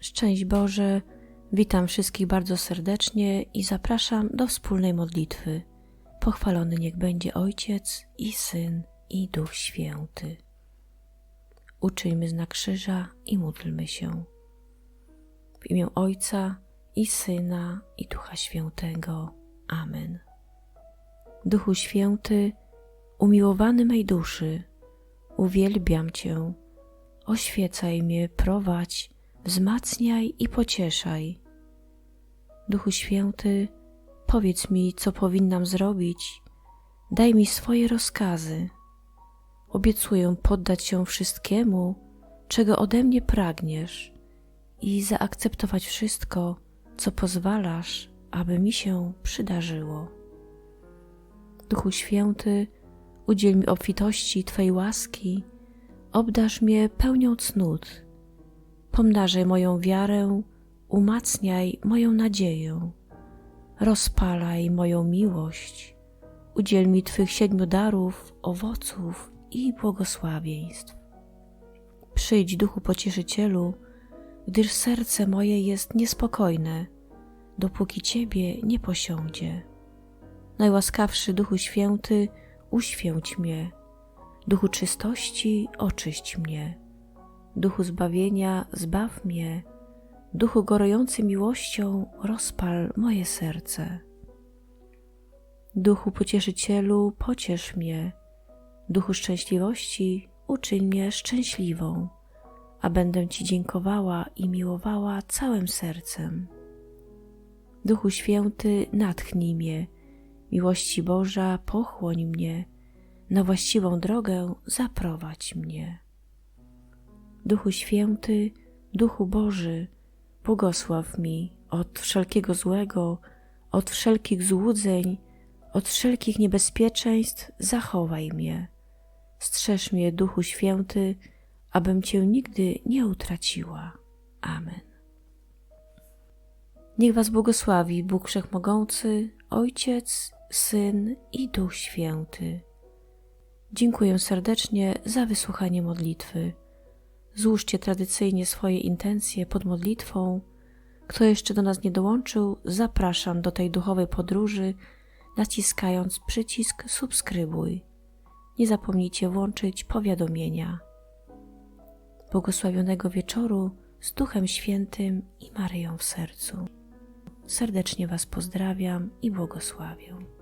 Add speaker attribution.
Speaker 1: Szczęść Boże, witam wszystkich bardzo serdecznie i zapraszam do wspólnej modlitwy. Pochwalony niech będzie Ojciec i Syn i Duch Święty. Uczyjmy znak krzyża i módlmy się. W imię Ojca i Syna i Ducha Świętego. Amen. Duchu Święty, umiłowany mej duszy, uwielbiam Cię, oświecaj mnie, prowadź, wzmacniaj i pocieszaj. Duchu Święty, powiedz mi, co powinnam zrobić, daj mi swoje rozkazy. Obiecuję poddać się wszystkiemu, czego ode mnie pragniesz i zaakceptować wszystko, co pozwalasz, aby mi się przydarzyło. Duchu Święty, udziel mi obfitości Twej łaski, obdarz mnie pełnią cnót, pomnażaj moją wiarę, umacniaj moją nadzieję, rozpalaj moją miłość, udziel mi Twych siedmiu darów, owoców i błogosławieństw. Przyjdź, Duchu Pocieszycielu, gdyż serce moje jest niespokojne, dopóki Ciebie nie posiądzie. Najłaskawszy Duchu Święty, uświęć mnie. Duchu czystości, oczyść mnie. Duchu zbawienia, zbaw mnie. Duchu gorujący miłością, rozpal moje serce. Duchu Pocieszycielu, pociesz mnie. Duchu szczęśliwości, uczyń mnie szczęśliwą, a będę Ci dziękowała i miłowała całym sercem. Duchu Święty, natchnij mnie, miłości Boża, pochłoń mnie, na właściwą drogę zaprowadź mnie. Duchu Święty, Duchu Boży, błogosław mi od wszelkiego złego, od wszelkich złudzeń, od wszelkich niebezpieczeństw, zachowaj mnie. Strzeż mnie, Duchu Święty, abym Cię nigdy nie utraciła. Amen. Niech Was błogosławi Bóg Wszechmogący, Ojciec, Syn i Duch Święty. Dziękuję serdecznie za wysłuchanie modlitwy. Złóżcie tradycyjnie swoje intencje pod modlitwą. Kto jeszcze do nas nie dołączył, zapraszam do tej duchowej podróży, naciskając przycisk subskrybuj. Nie zapomnijcie włączyć powiadomienia. Błogosławionego wieczoru z Duchem Świętym i Maryją w sercu. Serdecznie Was pozdrawiam i błogosławię.